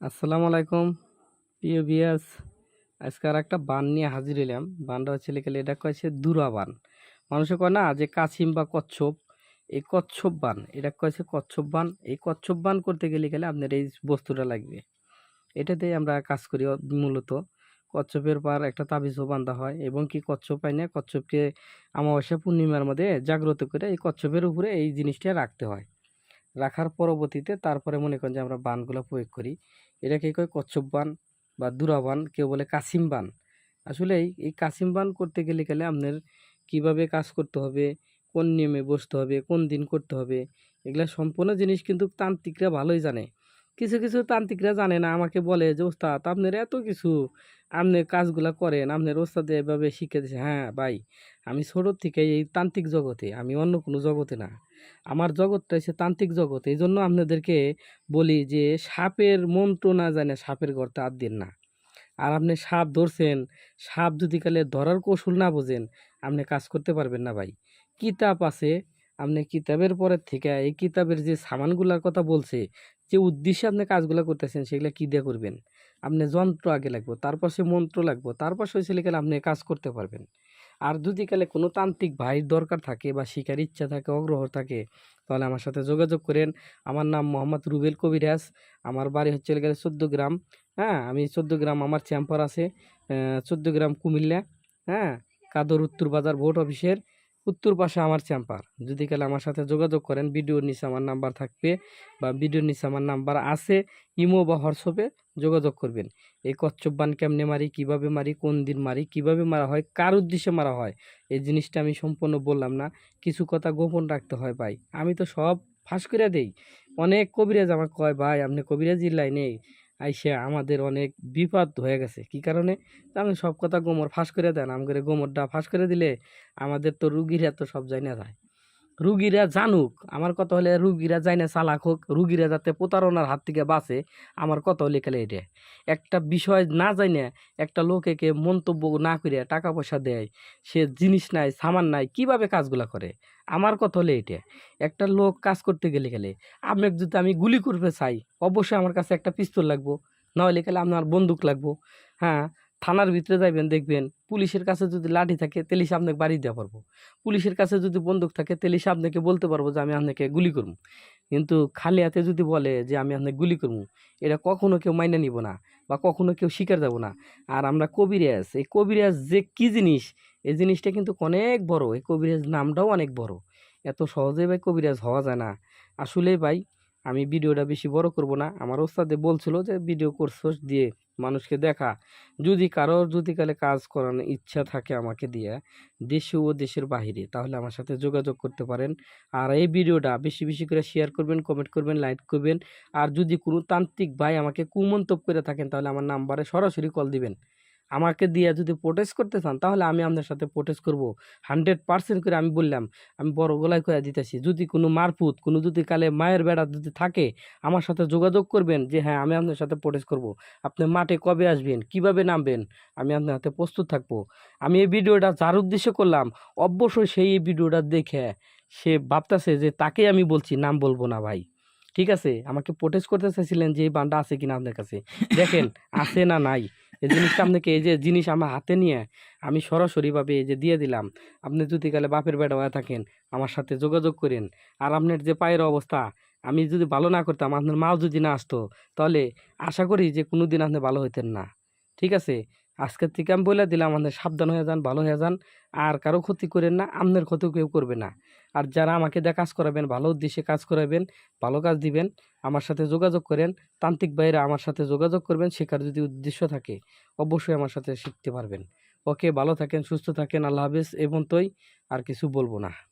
আসসালামু আলাইকুম। প্রিয় বিয়াস আজকে আর একটা বান নিয়ে হাজির হইলাম। বানটা হচ্ছে লিখে এটা কয়েছে দুরা বান। মানুষে কয় না, যে কাছিম বা কচ্ছপ, এই কচ্ছপ বান, এটা কয়েছে কচ্ছপ বান। এই কচ্ছপ বান করতে গেলে গেলে আপনার এই বস্তুটা লাগবে। এটাতে আমরা কাজ করি মূলত কচ্ছপের পার একটা তাবিজও বান্ধা হয় এবং কি কচ্ছপ পাই না, কচ্ছপকে অমাবস্যা পূর্ণিমার মধ্যে জাগ্রত করে এই কচ্ছপের উপরে এই জিনিসটা রাখতে হয়। রাখার পরবর্তীতে তারপরে মনে করেন যে আমরা বানগুলো প্রয়োগ করি। এটাকে কয় কচ্ছপ বান বা দুরা বান, কেউ বলে কাসিম বান। আসলে এই- এই কাসিম বান করতে গেলে গেলে আপনার কীভাবে কাজ করতে হবে, কোন নিয়মে বসতে হবে, কোন দিন করতে হবে, এগুলা সম্পূর্ণ জিনিস কিন্তু তান্ত্রিকরা ভালোই জানে। কিছু কিছু তান্ত্রিকরা জানে না, আমাকে বলে যে, ওস্তাদ, আপনার এত কিছু, আপনি কাজগুলা করেন, আপনার ওস্তাদে এভাবে শিখে দিছে। হ্যাঁ ভাই, আমি ছোটোর থেকে এই তান্ত্রিক জগতে, আমি অন্য কোনো জগতে না। আমার জগৎটা হচ্ছে তান্ত্রিক জগৎ। এই জন্য আপনাদেরকে বলি যে, সাপের মন্ত্র না জানে সাপের গর্তে হাত দিন না। আর আপনি সাপ ধরছেন, সাপ যদি কালে ধরার কৌশল না বোঝেন, আপনি কাজ করতে পারবেন না, ভাই। কিতাব আছে, আপনি কিতাবের পরের থেকে এই কিতাবের যে সামানগুলোর কথা বলছে যে উদ্দেশ্যে আপনি কাজগুলো করতেছেন, সেগুলো কী দিয়ে করবেন? আপনি যন্ত্র আগে লাগবে, তারপর সে মন্ত্র লাগবে, তারপর সে ছেলেকালে আপনি কাজ করতে পারবেন। আর যদি কালে কোনো তান্ত্রিক ভাইয়ের দরকার থাকে বা শিকার ইচ্ছা থাকে অগ্রহ থাকে, তাহলে আমার সাথে যোগাযোগ করেন। আমার নাম মোহাম্মদ রুবেল কবিরাজ, আমার বাড়ি হচ্ছে গেলে চোদ্দ গ্রাম হ্যাঁ? আমি চোদ্দ গ্রাম আমার চ্যাম্পার আছে চোদ্দ গ্রাম কুমিল্লা হ্যাঁ? কাদর উত্তর বাজার ভোট অফিসের। উত্তর পাশে আমার চ্যাম্পার যদি কালে আমার সাথে যোগাযোগ করেন, ভিডিওর নিচে আমার নাম্বার থাকবে বা ভিডিওর নিচে আমার নাম্বার আছে, ইমো বা হোয়াটসঅ্যাপে যোগাযোগ করবেন। এই কচ্ছপ বান কেমনে মারি, কীভাবে মারি, কোন দিন মারি, কীভাবে মারা হয়, কার উদ্দেশ্যে মারা হয়, এই জিনিসটা আমি সম্পূর্ণ বললাম না। কিছু কথা গোপন রাখতে হয় ভাই। আমি তো সব ফাঁস করে দেই। অনেক কবিরাজ আমাকে কয়, ভাই, আপনি কবিরাজির লাইনে আইসে আমাদের অনেক বিপদ হয়ে গেছে। কি কারণে? আমি সব কথা গোমর ফাঁস করে দেন। আমাদের গোমরটা ফাঁস করে দিলে আমাদের তো রুগীরা তো সব জানা যায়। রুগীরা জানুক, আমার কথা হলে রুগীরা যাই না চালাক হোক, রুগীরা যাতে প্রতারণার হাত থেকে বাঁচে, আমার কথা হলে খেলে এটা একটা বিষয় না যাই না একটা লোকেকে মন্তব্য না করে টাকা পয়সা দেয়, সে জিনিস নাই, সামান নাই, কীভাবে কাজগুলা করে? আমার কথা হলে এটা একটা লোক কাজ করতে গেলে গেলে আপনাকে যদি আমি গুলি করতে চাই, অবশ্যই আমার কাছে একটা পিস্তল লাগবো নাহলে গেলে আপনার বন্দুক লাগবো। হ্যাঁ থানার ভিতরে যাইবেন, দেখবেন পুলিশের কাছে যদি লাঠি থাকে, তেলি সে আপনাকে বাড়ি দেওয়া পারব। পুলিশের কাছে যদি বন্দুক থাকে, তেলি সে আপনাকে বলতে পারব যে, আমি আপনাকে গুলি করব। কিন্তু খালি হাতে যদি বলে যে, আমি আপনাকে গুলি করব, এটা কখনো কেউ মাইনে নিব না বা কখনো কেউ শিকার যাব না। আর আমরা কবিরাজ, এই কবিরাজ যে কি জিনিস, এই জিনিসটা কিন্তু অনেক বড়। এই কবিরাজ নামটাও অনেক বড়। এত সহজে ভাই কবিরাজ হওয়া যায় না। আসলে ভাই, আমি ভিডিওটা বেশি বড় করব না। আমার ওস্তাদে বলছিল যে, ভিডিও কোর্স দিয়ে মানুষকে দেখা। যদি কারোর যদি কালে কাজ করানোর ইচ্ছা থাকে আমাকে দিয়ে, দেশে ও দেশের বাহিরে, তাহলে আমার সাথে যোগাযোগ করতে পারেন। আর এই ভিডিওটা বেশি বেশি করে শেয়ার করবেন কমেন্ট করবেন লাইক করবেন। আর যদি কোনো তান্ত্রিক ভাই আমাকে কুমন্তব করে থাকেন, তাহলে আমার নাম্বারে সরাসরি কল দিবেন। আমাকে দিয়ে যদি প্রোটেস্ট করতে চান, তাহলে আমি আপনার সাথে প্রোটেস্ট করব। হান্ড্রেড পার্সেন্ট করে আমি বললাম, আমি বড় গলায় করে দিতেছি, যদি কোনো মারপুত কোনো যদি কালে মায়ের বেড়া যদি থাকে, আমার সাথে যোগাযোগ করবেন যে হ্যাঁ আমি আপনার সাথে প্রোটেস্ট করব। আপনি মাঠে কবে আসবেন? কীভাবে নামবেন? আমি আপনার হাতে প্রস্তুত থাকব। আমি এই ভিডিওটা যার উদ্দেশ্য করলাম, অবশ্যই সেই এই ভিডিওটা দেখে সে ভাবতেছে যে, তাকে আমি বলছি, নাম বলব না ভাই। ঠিক আছে? আমাকে প্রোটেস্ট করতে চাইছিলেন যে, এই বান্ডা আছে কিনা আপনার কাছে? দেখেন, আছে না নাই। এই জিনিসটা আপনাকে এই যে জিনিস আমার হাতে নিয়ে আমি সরাসরিভাবে এই যে দিয়ে দিলাম, আপনি যদি গেলে বাপের বেটা হয়ে থাকেন, আমার সাথে যোগাযোগ করেন। আর আপনার যে পায়ের অবস্থা, আমি যদি ভালো না করতাম, আপনার মাও যদি না আসতো, তাহলে আশা করি যে কোনো দিন আপনি ভালো হইতেন না। ঠিক আছে? আজকের থেকে আমি বলে দিলাম, আমাদের সাবধান হয়ে যান, ভালো হয়ে যান। আর কারও ক্ষতি করেন না আপনার ক্ষতি কেউ করবে না। আর যারা আমাকে দিয়ে কাজ করাবেন, ভালো উদ্দেশ্যে কাজ করাবেন, ভালো কাজ দিবেন, আমার সাথে যোগাযোগ করেন, তান্ত্রিক ভাইরা আমার সাথে যোগাযোগ করবেন, শেখার যদি উদ্দেশ্য থাকে, অবশ্যই আমার সাথে শিখতে পারবেন। ওকে, ভালো থাকেন, সুস্থ থাকেন, আল্লাহ হাফেজ এবং তোই আর কিছু বলব না।